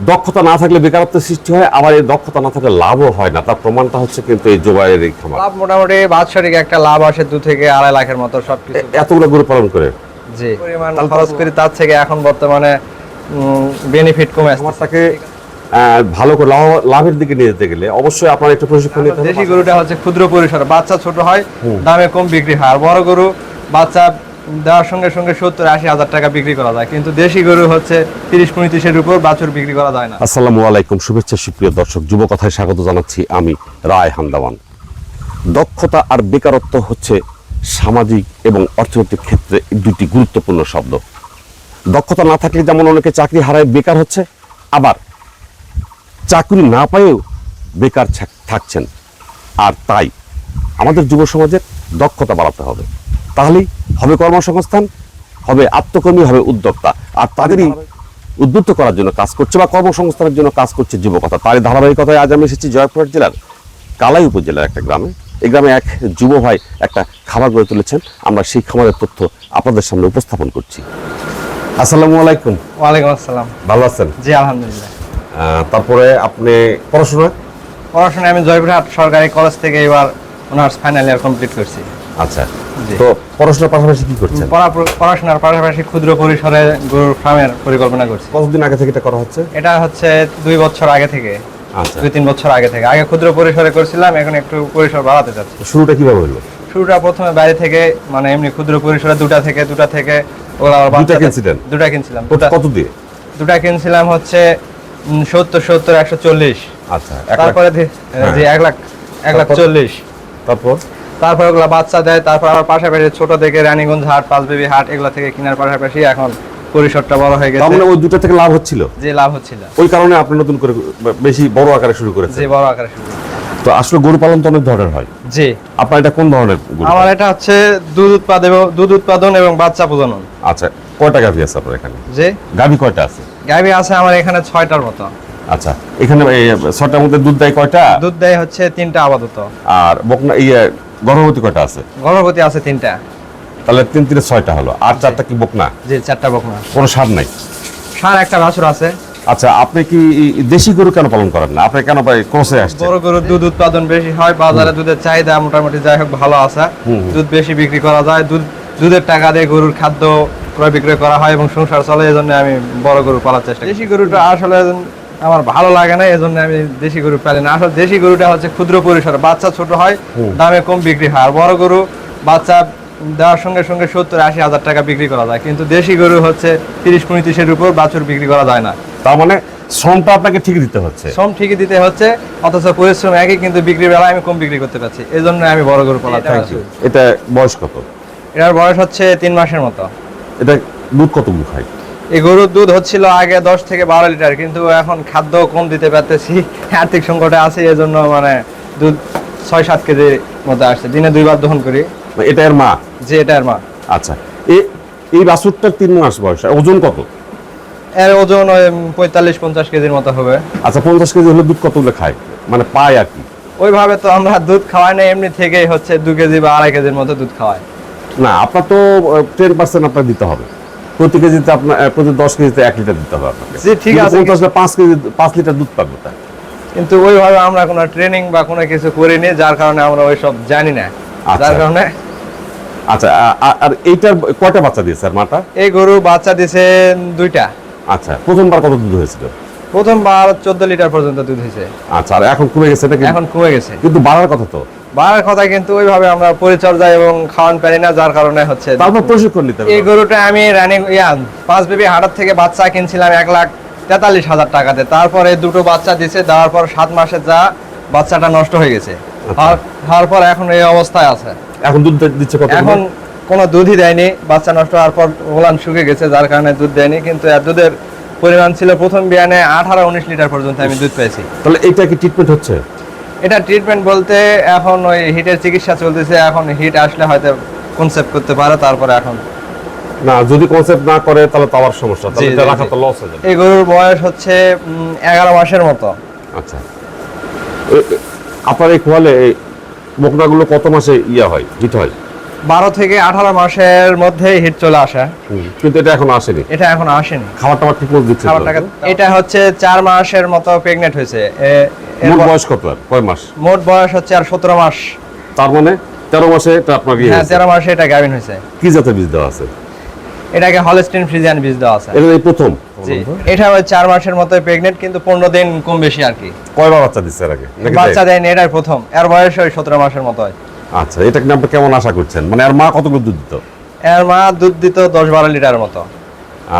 দক্ষতা না থাকলে বেকারত্বের সৃষ্টি হয় আবার এই দক্ষতা না থাকলে লাভও হয় না। তার প্রমাণটা হচ্ছে কিন্তু এই জোবাইয়ের এই খামার। লাভ মোটামুটি বাৎসরিক একটা লাভ আসে দু থেকে আড়াই লাখের মতো সবকিছু। এ- এতগুলো গরু পালন করে? জি। পরিমাণ খরচ করি তার থেকে এখন বর্তমানে বেনিফিট কমে আসছে আহ, ভালো করে লাভ- লাভের দিকে নিয়ে যেতে গেলে অবশ্যই আপনার একটু প্রশিক্ষণ নিতে হবে। দেশি গরুটা হচ্ছে ক্ষুদ্র পরিসর বাচ্চা ছোট হয় দামে কম বিক্রি হয়। আর বড় গরু বাচ্চা দেওয়ার সঙ্গে সঙ্গে সত্তর আশি হাজার টাকা বিক্রি করা যায়। কিন্তু দেশি গরু হচ্ছে তিরিশ পঁয়ত্রিশের উপর বাছুর বিক্রি করা যায় না। আসসালামু আলাইকুম, শুভেচ্ছা, সুপ্রিয় দর্শক, যুব কথায় স্বাগত জানাচ্ছি আমি রায় হান্দাওয়ান দক্ষতা আর বেকারত্ব হচ্ছে সামাজিক এবং অর্থনৈতিক ক্ষেত্রে দুটি গুরুত্বপূর্ণ শব্দ। দক্ষতা না থাকলে যেমন অনেকে চাকরি হারায়, বেকার হচ্ছে, আবার চাকরি না পেয়েও বেকার থাকছেন। আর তাই আমাদের যুব সমাজের দক্ষতা বাড়াতে হবে। তাহলেই হবে কর্মসংস্থান হবে আত্মকর্মী হবে উদ্যোক্তা। আর তাদেরই উদ্বুদ্ধ করার জন্য কাজ করছে বা কর্মসংস্থানের জন্য কাজ করছে যুবকতা। তারই ধারাবাহিকতায় আজ আমি এসেছি জয়পুরহাট জেলার কালাই উপজেলার একটা গ্রামে। এই গ্রামে এক যুব ভাই একটা খামার গড়ে তুলেছেন। আমরা সেই খামারের তথ্য আপনাদের সামনে উপস্থাপন করছি। আসসালামু আলাইকুম। ওয়ালাইকুম আসসালাম। ভালো আছেন? জি আলহামদুলিল্লাহ। তারপরে আপনি পড়াশোনা? পড়াশোনা আমি জয়পুরহাট সরকারি কলেজ থেকে এবার অনার্স ফাইনাল ইয়ার কমপ্লিট করছি। আচ্ছা। তো পড়াশোনার পাশাপাশি কি করছেন? পড়াশোনার পাশাপাশি ক্ষুদ্র পরিসরে গরুর ফার্মের পরিকল্পনা করছি। কতদিন আগে থেকে এটা করা হচ্ছে? এটা হচ্ছে দুই বছর আগে থেকে। আচ্ছা। দুই তিন বছর আগে থেকে। আগে ক্ষুদ্র পরিসরে করছিলাম এখন একটু পরিসর বাড়াতে চাচ্ছি। শুরুটা কীভাবে হলো? শুরুটা প্রথমে বাইরে থেকে মানে এমনি ক্ষুদ্র পরিসরে দুটা থেকে দুটা থেকে ওগুলো আবার দুটা কিনছিলেন? দুটা কিনছিলাম। কত- দিয়ে? দুটা কিনছিলাম হচ্ছে সত্তর সত্তর একশো চল্লিশ। আচ্ছা। তারপরে ধী- হ্যাঁ। এক লাখ এক লাখ চল্লিশ। তারপর? তারপর ওগুলো বাচ্চা দেয় তারপর আবার পাশাপাশি ছোট থেকে রানীগঞ্জ হাট পাঁচবেবি হাট এগুলো থেকে কেনার পাশাপাশি এখন পরিসরটা বড় হয়ে গেছে। মানে ওই দুটা থেকে লাভ হচ্ছিল? যে লাভ হচ্ছিল। ওই কারণে আপনি নতুন করে বেশি বড় আকারে শুরু করেছেন। যে বড় আকারে শুরু তো আসলে গরু পালন তো অনেক ধরনের হয়। জি। আপনার এটা কোন ধরনের আমার এটা হচ্ছে দুধ উৎপাদন দুধ উৎপাদন এবং বাচ্চা প্রজনন। আচ্ছা কয়টা গাভী আছে আপনার এখানে? যে গাভী কয়টা আছে? গাভী আছে আমার এখানে ছয়টার মতো। আচ্ছা এখানে এই ছটার মধ্যে দুধ দেয় কয়টা? দুধ দেয় হচ্ছে তিনটা আপাতত। আর বকনা ইয়ে গর্ভবতী কয়টা আছে? গর্ভবতী আছে তিনটা। তাহলে তিন তিনে ছয়টা হলো। আর চারটা কি বকনা? যে চারটা বকনা। কোনো সার নাই? সার একটা বাছুর আছে। আচ্ছা আপনি কি দেশি গরু কেন পালন করেন না? আপনি কেন ভাই ক্রসে আসছেন? বড় গরুর দুধ উৎপাদন বেশি হয় বাজারে দুধের চাহিদা মোটামুটি যাই হোক ভালো আছে। দুধ বেশি বিক্রি করা যায়। দুধ দুধের টাকা দিয়ে গরুর খাদ্য ক্রয় বিক্রয় করা হয় এবং সংসার চলে এই জন্য আমি বড় গরু পালার চেষ্টা দেশি গরুটা আসলে আমার ভালো লাগে না এই জন্য আমি দেশি গরু পালি না। আসলে দেশি গরুটা হচ্ছে ক্ষুদ্র পরিসর বাচ্চা ছোট হয় দামে কম বিক্রি হয়। আর বড় গরু বাচ্চা দেওয়ার সঙ্গে সঙ্গে সত্তর আশি হাজার টাকা বিক্রি করা যায়। কিন্তু দেশি গরু হচ্ছে তিরিশ পঁয়ত্রিশের উপর বাছুর বিক্রি করা যায় না। তার মানে শ্রমটা আপনাকে ঠিক দিতে হচ্ছে। শ্রম ঠিকই দিতে হচ্ছে অথচ পরিশ্রম একই কিন্তু বিক্রির বেলায় আমি কম বিক্রি করতে পারছি। এই জন্য আমি বড় গরু পালা থ্যাংক ইউ এটা বয়স কত? এটার বয়স হচ্ছে তিন মাসের মতো। এটা দুধ কতগুলো খায়? এই গরুর দুধ হচ্ছিল আগে দশ থেকে বারো লিটার কিন্তু এখন খাদ্য কম দিতে পারতেছি। আর্থিক সংকটে আছে এই জন্য মানে দুধ ছয় সাত কেজির মতো আসছে। দিনে দুইবার দহন করি। এটা এর মা? যে এটা আর মা। আচ্ছা। এই এই বাছুরটার তিন মাস বয়স ওজন কত? এর ওজন ওই পঁয়তাল্লিশ পঞ্চাশ কেজির মতো হবে। আচ্ছা পঞ্চাশ কেজি হলে দুধ কতগুলো খায়? মানে পায় আর কি? ওইভাবে তো আমরা দুধ খাওয়াই না এমনি থেকেই হচ্ছে দু কেজি বা আড়াই কেজির মতো দুধ খাওয়াই। না আপনার তো টেন পার্সেন্ট আপনার দিতে হবে। প্রতি কেজিতে আপনার প্রতি দশ কেজিতে এক লিটার দিতে হবে আপনাকে। ঠিক আছে। পাঁচ কেজি পাঁচ লিটার দুধ পাবে তাই। কিন্তু ওইভাবে আমরা কোনো ট্রেনিং বা কোনো কিছু করিনি যার কারণে আমরা ওইসব জানি না। আচ্ছা। যার কারণে আচ্ছা আর এইটার কয়টা বাচ্চা দিয়েছে আর মাটা? এই গরু বাচ্চা দিছে দুইটা। আচ্ছা প্রথমবার কত দুধ হয়েছিল? প্রথমবার চোদ্দ লিটার পর্যন্ত দুধ হয়েছে। আচ্ছা আর এখন কমে গেছে নাকি? এখন কমে গেছে। কিন্তু বাড়ার কথা তো। বাড়ার কথা কিন্তু ওইভাবে আমরা পরিচর্যা এবং খাওয়ান পারি না যার কারণে হচ্ছে তারপর প্রশিক্ষণ নিতে এই গরুটা আমি রানিং ইয়া পাঁচ বেবি হাটার থেকে বাচ্চা কিনছিলাম এক লাখ তেতাল্লিশ হাজার টাকাতে। তারপরে দুটো বাচ্চা দিছে দেওয়ার পর সাত মাসে যা বাচ্চাটা নষ্ট হয়ে গেছে। হওয়ার- হওয়ার পর এখন এই অবস্থায় আছে। এখন দুধ দিচ্ছে কত এখন কোনো দুধই দেয়নি বাচ্চা নষ্ট হওয়ার পর ওলান শুকে গেছে যার কারণে দুধ দেয়নি। কিন্তু দুধের পরিমাণ ছিল প্রথম বিয়ানে আঠারো উনিশ লিটার পর্যন্ত আমি দুধ পেয়েছি। তাহলে এইটা কি ট্রিটমেন্ট হচ্ছে? এটা ট্রিটমেন্ট বলতে এখন ওই হিটের চিকিৎসা চলতেছে এখন হিট আসলে হয়তো কনসেপ্ট করতে পারে তারপরে এখন। না যদি কনসেপ্ট না করে তাহলে তো আবার সমস্যা। তাহলে এটা রাখা তো লস হয়ে যাবে। এই গরুর বয়স হচ্ছে উম, এগারো মাসের মতো। আচ্ছা। আপনার এই খোয়ালে এই বকনাগুলো কত মাসে ইয়া হয় হিট হয়? বারো থেকে আঠারো মাসের মধ্যে হিট চলে আসে। কিন্তু এটা এখন আসেনি। এটা এখন আসেনি। খাবার টাবার ঠিক মতো দিচ্ছে? এটা হচ্ছে চার মাসের মতো প্রেগনেন্ট হয়েছে। মোট বয়স কত কয় মাস? মোট বয়স হচ্ছে আর সতেরো মাস। তার মানে তেরো মাসে এটা আপনার ইয়ে হ্যাঁ তেরো মাসে এটা গাভিন হয়েছে। কি জাতের বীজ দেওয়া আছে? এটাকে হলস্টিন ফ্রিজিয়ান বীজ দেওয়া আছে। এটা প্রথম। এটা ওই চার মাসের মতো প্রেগনেন্ট কিন্তু পনেরো দিন কম বেশি আর কি। কয়বার বাচ্চা দিচ্ছে এর আগে? বাচ্চা দেয়নি এটাই প্রথম। এর বয়স ওই সতেরো মাসের মতো হয় আচ্ছা এটা আপনি কেমন আশা করছেন? মানে আর মা কতগুলো দুধ দিত? এর মা দুধ দিত দশ বারো লিটারের মতো।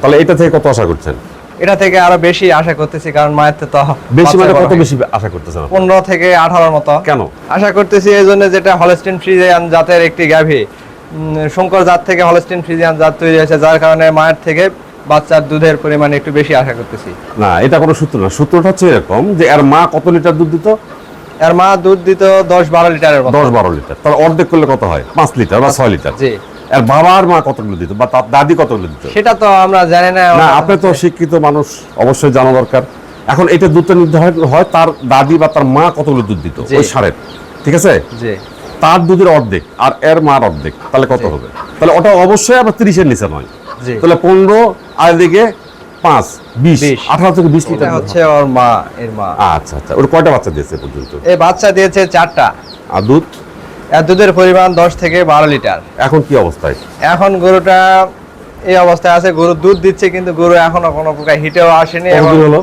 তাহলে এটা থেকে কত আশা করছেন? এটা থেকে আরও বেশি আশা করতেছি কারণ মায়ের তো বেশি মানে কত বেশি আশা করতেছেন আপনি? পনেরো থেকে আঠারোর মতো। কেন? আশা করতেছি এই জন্য যেটা হলস্টিন ফ্রিজিয়ান জাতের একটি গাভী শঙ্কর জাত থেকে হলস্টিন ফ্রিজিয়ান জাত তৈরি হয়েছে যার কারণে মায়ের থেকে বাচ্চার দুধের পরিমাণ একটু বেশি আশা করতেছি। না এটা কোনো সূত্র না। সূত্রটা হচ্ছে এরকম যে এর মা কত লিটার দুধ দিত? এর মা দুধ দিত দশ বারো লিটারের দশ বারো লিটার। তাহলে অর্ধেক করলে কত হয়? পাঁচ লিটার বা ছয় লিটার। জি। আর বাবার মা কতগুলো দিত? বা তার দাদি কতগুলো দিত? সেটা তো আমরা জানি না। না আপনি তো শিক্ষিত মানুষ অবশ্যই জানা দরকার। এখন এটা দুধটা নির্ধারণ হয় তার দাদি বা তার মা কতগুলো দুধ দিত। ওই সারের। ঠিক আছে? জি। তার দুধের অর্ধেক আর এর মার অর্ধেক। তাহলে কত হবে? তাহলে ওটা অবশ্যই আবার তিরিশের নিচে নয়। তাহলে পনেরো আর এদিকে পাঁচ বিশ। আঠারো থেকে বিশ লিটার হচ্ছে ওর মা এর মা। আচ্ছা আচ্ছা ওটা কয়টা বাচ্চা দিয়েছে পর্যন্ত? এই বাচ্চা দিয়েছে চারটা। আর দুধ? দুধের পরিমাণ দশ থেকে বারো লিটার। এখন কি অবস্থায়? এখন গরুটা এই অবস্থায় আছে গরু দুধ দিচ্ছে কিন্তু গরু এখনও কোনো প্রকার হিটেও আসেনি হলো?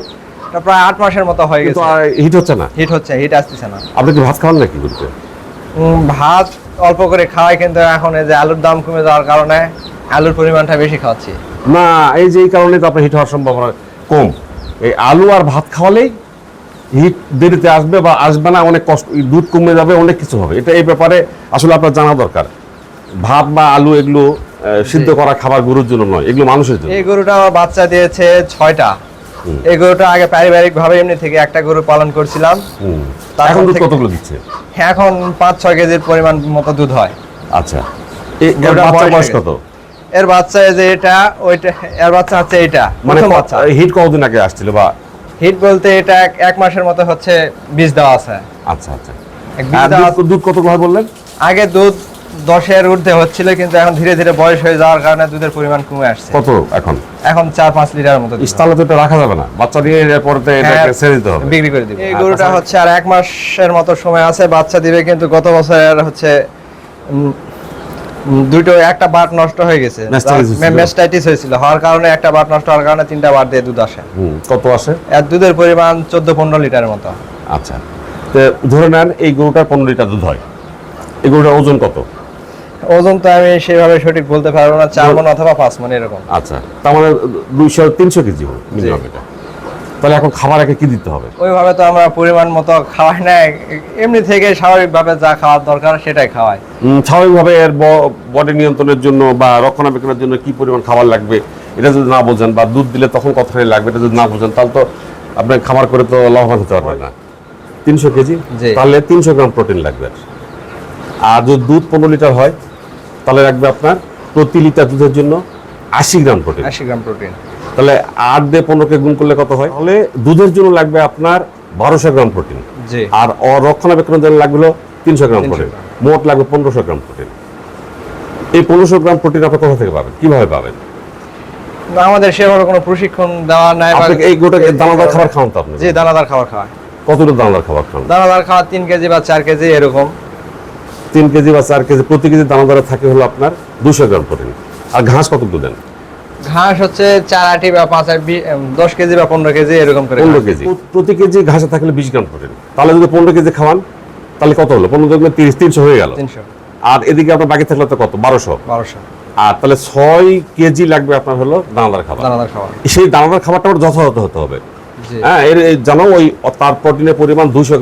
প্রায় আট মাসের মতো হয়ে গেছে। হিট হচ্ছে না? হিট হচ্ছে হিট আসতেছে না। আপনি কি ভাত খাওয়ান নাকি উম, ভাত অল্প করে খাওয়াই কিন্তু এখন এই যে আলুর দাম কমে যাওয়ার কারণে আলুর পরিমাণটা বেশি খাওয়াচ্ছি। না এই যে এই কারণে তো আপনার হিট হওয়ার সম্ভাবনা কম। এই আলু আর ভাত খাওয়ালেই হিট দেরিতে আসবে বা আসবে না অনেক কষ্ট দুধ কমে যাবে অনেক কিছু হবে। এটা এই ব্যাপারে আসলে আপনার জানা দরকার। ভাত বা আলু এগুলো সিদ্ধ করা খাবার গরুর জন্য নয় এগুলো মানুষের জন্য। এই গরুটা বাচ্চা দিয়েছে ছয়টা। এই গরুটা আগে পারিবারিক ভাবে এমনি থেকে একটা গরু পালন করছিলাম। এখন দুধ কতগুলো দিচ্ছে? হ্যাঁ এখন পাঁচ ছয় কেজির পরিমাণ মতো দুধ হয়। আচ্ছা। বয়স বয়স কত? এর বাচ্চা যে এটা ওইটা এর বাচ্চা হচ্ছে এটা মানে প্রথম বাচ্চা। হিট কতদিন আগে আসছিল বা? হিট বলতে এটা এক- মাসের মতো হচ্ছে বীজ দেওয়া আছে। আচ্ছা আচ্ছা। এক বীজ আর দেওয়া দুধ- দুধ কতগুলো বললেন? আগে দুধ দশের ঊর্ধ্বে হচ্ছিল কিন্তু এখন ধীরে ধীরে বয়স হয়ে যাওয়ার কারণে দুধের পরিমাণ কমে আসছে। কত এখন? এখন চার পাঁচ লিটারের মতো দুধ। ইস্তালে তো এটা রাখা যাবে না। বাচ্চা দিয়ে এরপরে তো এটাকে হ্যাঁ, ছেড়ে দিতে হবে। বিক্রি করে দিব। এই গরুটা হচ্ছে আর এক মাসের মতো সময় আছে বাচ্চা দিবে কিন্তু গত বছরের হচ্ছে দুটো একটা বাট নষ্ট হয়ে গেছে। মেস্টাইটিস হয়েছিল। হওয়ার কারণে একটা বাট নষ্ট হওয়ার কারণে তিনটা বাট দিয়ে দুধ আসে। কত আসে? এর দুধের পরিমাণ চোদ্দ পনেরো লিটারের মতো। আচ্ছা। তো ধরে নেন এই গরুটার পনেরো লিটার দুধ হয়। এই গরুটার ওজন কত? ওজন তো আমি সেভাবে সঠিক বলতে পারব না চার মন অথবা পাঁচ মন এরকম। আচ্ছা। তার মানে দুইশো তিনশো কেজি মিনিমাম এটা। তাহলে এখন খাবার একে কি দিতে হবে? ওইভাবে তো আমরা পরিমাণ মতো খাওয়াই না এমনি থেকে স্বাভাবিকভাবে যা খাওয়ার দরকার সেটাই খাওয়াই। স্বাভাবিকভাবে এর বডি নিয়ন্ত্রণের জন্য বা রক্ষণাবেক্ষণের জন্য কি পরিমাণ খাবার লাগবে এটা যদি না বোঝেন বা দুধ দিলে তখন কতখানি লাগবে এটা যদি না বোঝেন তাহলে তো আপনার খাবার করে তো লাভবান হতে পারবেন না। তিনশো কেজি। তাহলে তিনশো গ্রাম প্রোটিন লাগবে। আর যদি দুধ পনেরো লিটার হয় তাহলে লাগবে আপনার প্রতি লিটার দুধের জন্য আশি গ্রাম প্রোটিন আশি গ্রাম প্রোটিন তাহলে আট দিয়ে পনেরোকে গুণ করলে কত হয়? তাহলে দুধের জন্য লাগবে আপনার বারোশো গ্রাম প্রোটিন। আর রক্ষণাবেক্ষণের জন্য লাগল তিনশো গ্রাম প্রোটিন। মোট লাগবে পনেরোশো গ্রাম প্রোটিন। এই পনেরোশো গ্রাম প্রোটিন আপনি কোথা থেকে পাবেন? কীভাবে পাবেন? আমাদের সেভাবে কোনো প্রশিক্ষণ দেওয়া নাই এই গোটাকে দানাদার খাবার খাওয়ান তো আপনি। জি দানাদার খাবার খাওয়ায় কতটা দানাদার খাবার খান দানাদার খাওয়া তিন কেজি বা চার কেজি এরকম। তিন কেজি বা চার কেজি প্রতি কেজি দানাদারে থাকে হলো আপনার দুশো গ্রাম প্রোটিন। আর ঘাস কতগুলো দেন? ঘাস হচ্ছে চার আটি বা পাঁচ আট দশ কেজি বা পনেরো কেজি এরকম করে পনেরো কেজি। প্রতি কেজি ঘাসে থাকলে বিশ গ্রাম প্রোটিন তাহলে যদি পনেরো কেজি খাওয়ান তাহলে কত হলো? পনেরো দেখলে তিরিশ তিনশো হয়ে গেল। তিনশো। আর এদিকে আপনার বাকি থাকলে তো কত? বারোশো। বারোশো। আর তাহলে ছয় কেজি লাগবে আপনার হলো দানাদার খাবার। দানাদার খাবার। সেই দানাদার খাবারটা আবার যথাযথ হতে হবে। হ্যাঁ এর জানো ওই তার প্রোটিনের পরিমাণ দুশো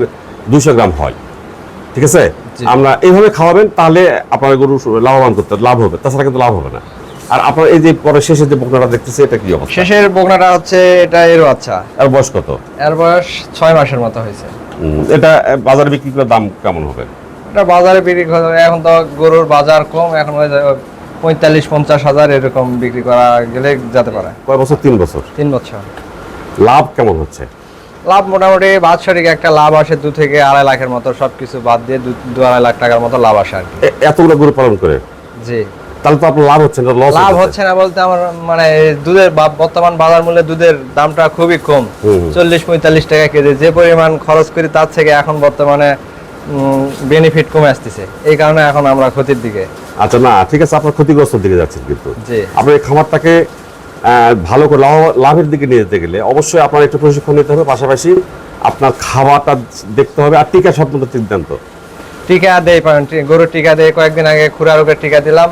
দুশো গ্রাম হয়। ঠিক আছে। আমরা এইভাবে খাওয়াবেন তাহলে আপনার গরু লাভবান করতে লাভ হবে। তাছাড়া কিন্তু লাভ হবে না। আর আপনার এই যে পরে শেষে যে বকনাটা দেখতেছে এটা কি অবস্থা? শেষের বগনাটা হচ্ছে এটা এর বাচ্চা আর বয়স কত? এর বয়স ছয় মাসের মতো হয়েছে। এটা বাজারে বিক্রি করে দাম কেমন হবে? এটা বাজারে বিক্রি করে এখন তো গরুর বাজার কম এখন ওই যে পঁয়তাল্লিশ পঞ্চাশ হাজার এরকম বিক্রি করা গেলে যেতে পারে। কয় বছর? তিন বছর। তিন বছর। লাভ কেমন হচ্ছে? লাভ মোটামুটি বাৎসরিক একটা লাভ আসে দু থেকে আড়াই লাখের মতো সবকিছু বাদ দিয়ে দু দু আড়াই লাখ টাকার মতো লাভ আসে আর কি। এতগুলো গরু পালন করে? জি। তাহলে তো আপনার লাভ হচ্ছে না লস লাভ হচ্ছে না বলতে আমার মানে দুধের বর্তমান বাজার মূল্যে দুধের দামটা খুবই কম। চল্লিশ পঁয়তাল্লিশ টাকা কেজি। যে পরিমাণ খরচ করি তার থেকে এখন বর্তমানে বেনিফিট কমে আসতেছে। এই কারণে এখন আমরা ক্ষতির দিকে। আচ্ছা না ঠিক আছে আপনার ক্ষতিগ্রস্ত দিকে যাচ্ছেন কিন্তু। এই খামারটাকে ভালো করে লাভ- লাভের দিকে নিয়ে যেতে গেলে অবশ্যই আপনার একটু প্রশিক্ষণ নিতে হবে। পাশাপাশি আপনার খাবারটা দেখতে হবে আর টিকা স্বপ্ন সিদ্ধান্ত। টিকা দেয় গরুর টিকা দেয় কয়েকদিন আগে খুরা রোগের টিকা দিলাম।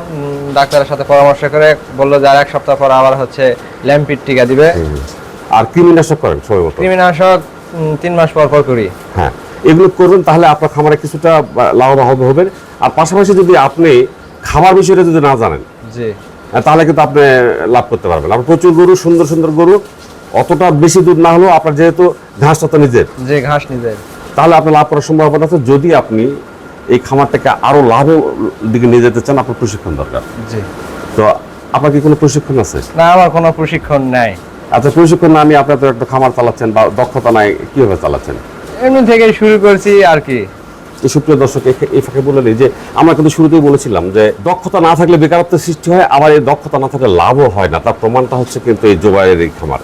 ডাক্তারের সাথে পরামর্শ করে বলল যে আর এক সপ্তাহ পর আবার হচ্ছে ল্যাম্পির টিকা দিবে। আর কৃমিনাশক করেন সময় কৃমিনাশক তিন মাস পর পর করি। হ্যাঁ এগুলো করবেন তাহলে আপনার খামারে কিছুটা লাভবান হবেন। আর পাশাপাশি যদি আপনি খাবার বিষয়টা যদি না জানেন জি। তাহলে কিন্তু আপনি লাভ করতে পারবেন। আপনার প্রচুর গরু সুন্দর সুন্দর গরু অতটা বেশি দুধ না হলেও আপনার যেহেতু ঘাসটা তো নিজের। যে ঘাস নিজে তাহলে আপনার লাভ করার সম্ভাবনা আছে। যদি আপনি এই খামারটাকে আরও লাভের দিকে নিয়ে যেতে চান আপনার প্রশিক্ষণ দরকার। জি। তো আপনার কি কোনো প্রশিক্ষণ আছে? না আমার কোনো প্রশিক্ষণ নাই। আচ্ছা প্রশিক্ষণ না আমি আপনার তো একটা খামার চালাচ্ছেন বা দক্ষতা নাই কীভাবে চালাচ্ছেন? এমনি থেকে শুরু করছি আর কি। সুপ্রিয় দর্শক এই ফাঁকে বললেন যে আমরা কিন্তু শুরুতেই বলেছিলাম যে দক্ষতা না থাকলে বেকারত্বের সৃষ্টি হয় আবার এই দক্ষতা না থাকলে লাভও হয় না। তার প্রমাণটা হচ্ছে কিন্তু এই জোবাইয়ের এই খামার।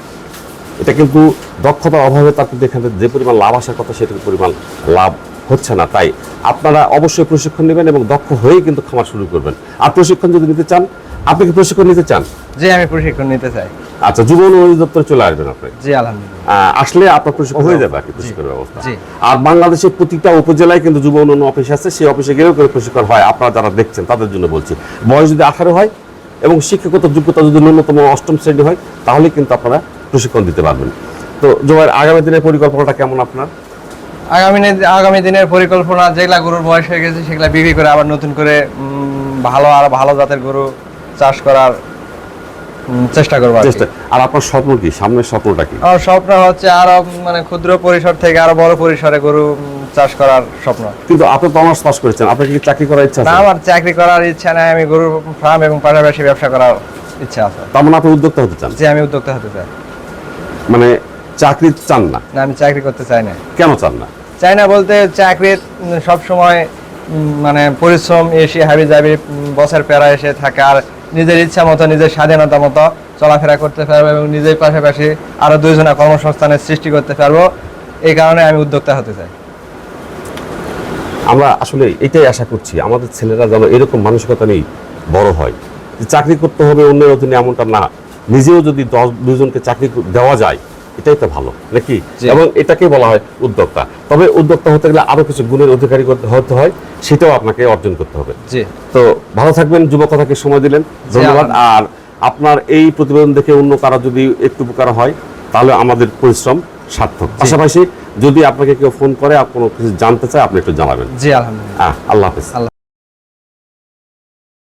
এটা কিন্তু দক্ষতার অভাবে তার কিন্তু এখানে যে পরিমাণ লাভ আসার কথা সেটার পরিমাণ লাভ হচ্ছে না তাই আপনারা অবশ্যই প্রশিক্ষণ নেবেন এবং দক্ষ হয়ে কিন্তু খামার শুরু করবেন। আর প্রশিক্ষণ যদি নিতে চান আপনি কি প্রশিক্ষণ নিতে চান? যে আমি প্রশিক্ষণ নিতে চাই। আচ্ছা যুব অধিদপ্তরে চলে আসবেন আপনি? জি আলহামদুলিল্লাহ। আসলে আপনার প্রশিক্ষণ হয়ে যাবে আর কি প্রশিক্ষণের ব্যবস্থা। জি। আর বাংলাদেশের প্রতিটা উপজেলায় কিন্তু যুব উন্নয়ন অফিস আছে সেই অফিসে গেলেও কিন্তু প্রশিক্ষণ হয়। আপনারা যারা দেখছেন তাদের জন্য বলছি বয়স যদি আঠারো হয় এবং শিক্ষাগত যোগ্যতা যদি ন্যূনতম অষ্টম শ্রেণি হয় তাহলে কিন্তু আপনারা প্রশিক্ষণ দিতে পারবেন। তো জয়ের আগামী দিনের পরিকল্পনাটা কেমন আপনার? আগামী আগামী দিনের পরিকল্পনা যেগুলা গরুর বয়স হয়ে গেছে সেগুলা বিক্রি করে আবার নতুন করে ভালো আর ভালো জাতের গরু চাষ করার চেষ্টা করব আর আপনার স্বপ্ন কি? সামনের স্বপ্নটা কি? আমার স্বপ্ন হচ্ছে আরও মানে ক্ষুদ্র পরিসর থেকে আরও বড় পরিসরে গরু চাষ করার স্বপ্ন। কিন্তু আপনি তো অনার্স পাস করেছেন আপনার কি চাকরি করার ইচ্ছা না আমার চাকরি করার ইচ্ছা নাই আমি গরুর ফার্ম এবং পাশাপাশি ব্যবসা করার ইচ্ছা আছে। তার মানে আপনি উদ্যোক্তা হতে চান? যে আমি উদ্যোক্তা হতে চাই। মানে চাকরি চান না? না আমি চাকরি করতে চাই না। কেন চান না? চাই না বলতে চাকরির সব সময় মানে পরিশ্রম এসে হাবি যাবি বছর পেরা এসে থাকা আর নিজের ইচ্ছা মতো নিজের স্বাধীনতা মতো চলাফেরা করতে পারব এবং নিজের পাশাপাশি আরও দুইজনা কর্মসংস্থানের সৃষ্টি করতে পারব। এই কারণে আমি উদ্যোক্তা হতে চাই। আমরা আসলে এটাই আশা করছি আমাদের ছেলেরা যেন এরকম মানসিকতা নেই বড় হয়। যে চাকরি করতে হবে অন্যের অধীনে এমনটা না। নিজেও যদি দশ দুজনকে চাকরি দেওয়া যায় এটাই তো ভালো। নাকি এবং এটাকে বলা হয় উদ্যোক্তা। তবে উদ্যোক্তা হতে গেলে আরও কিছু গুণের অধিকারী হতে হয় সেটাও আপনাকে অর্জন করতে হবে। তো ভালো থাকবেন যুব কথাকে সময় দিলেন ধন্যবাদ। আর আপনার এই প্রতিবেদন দেখে অন্য কারও যদি একটু উপকার হয় তাহলে আমাদের পরিশ্রম সার্থক। পাশাপাশি যদি আপনাকে কেউ ফোন করে আর কোনো কিছু জানতে চায় আপনি একটু জানাবেন। জি আলহামদুলিল্লাহ। আল্লাহ হাফেজ। আল্লাহ।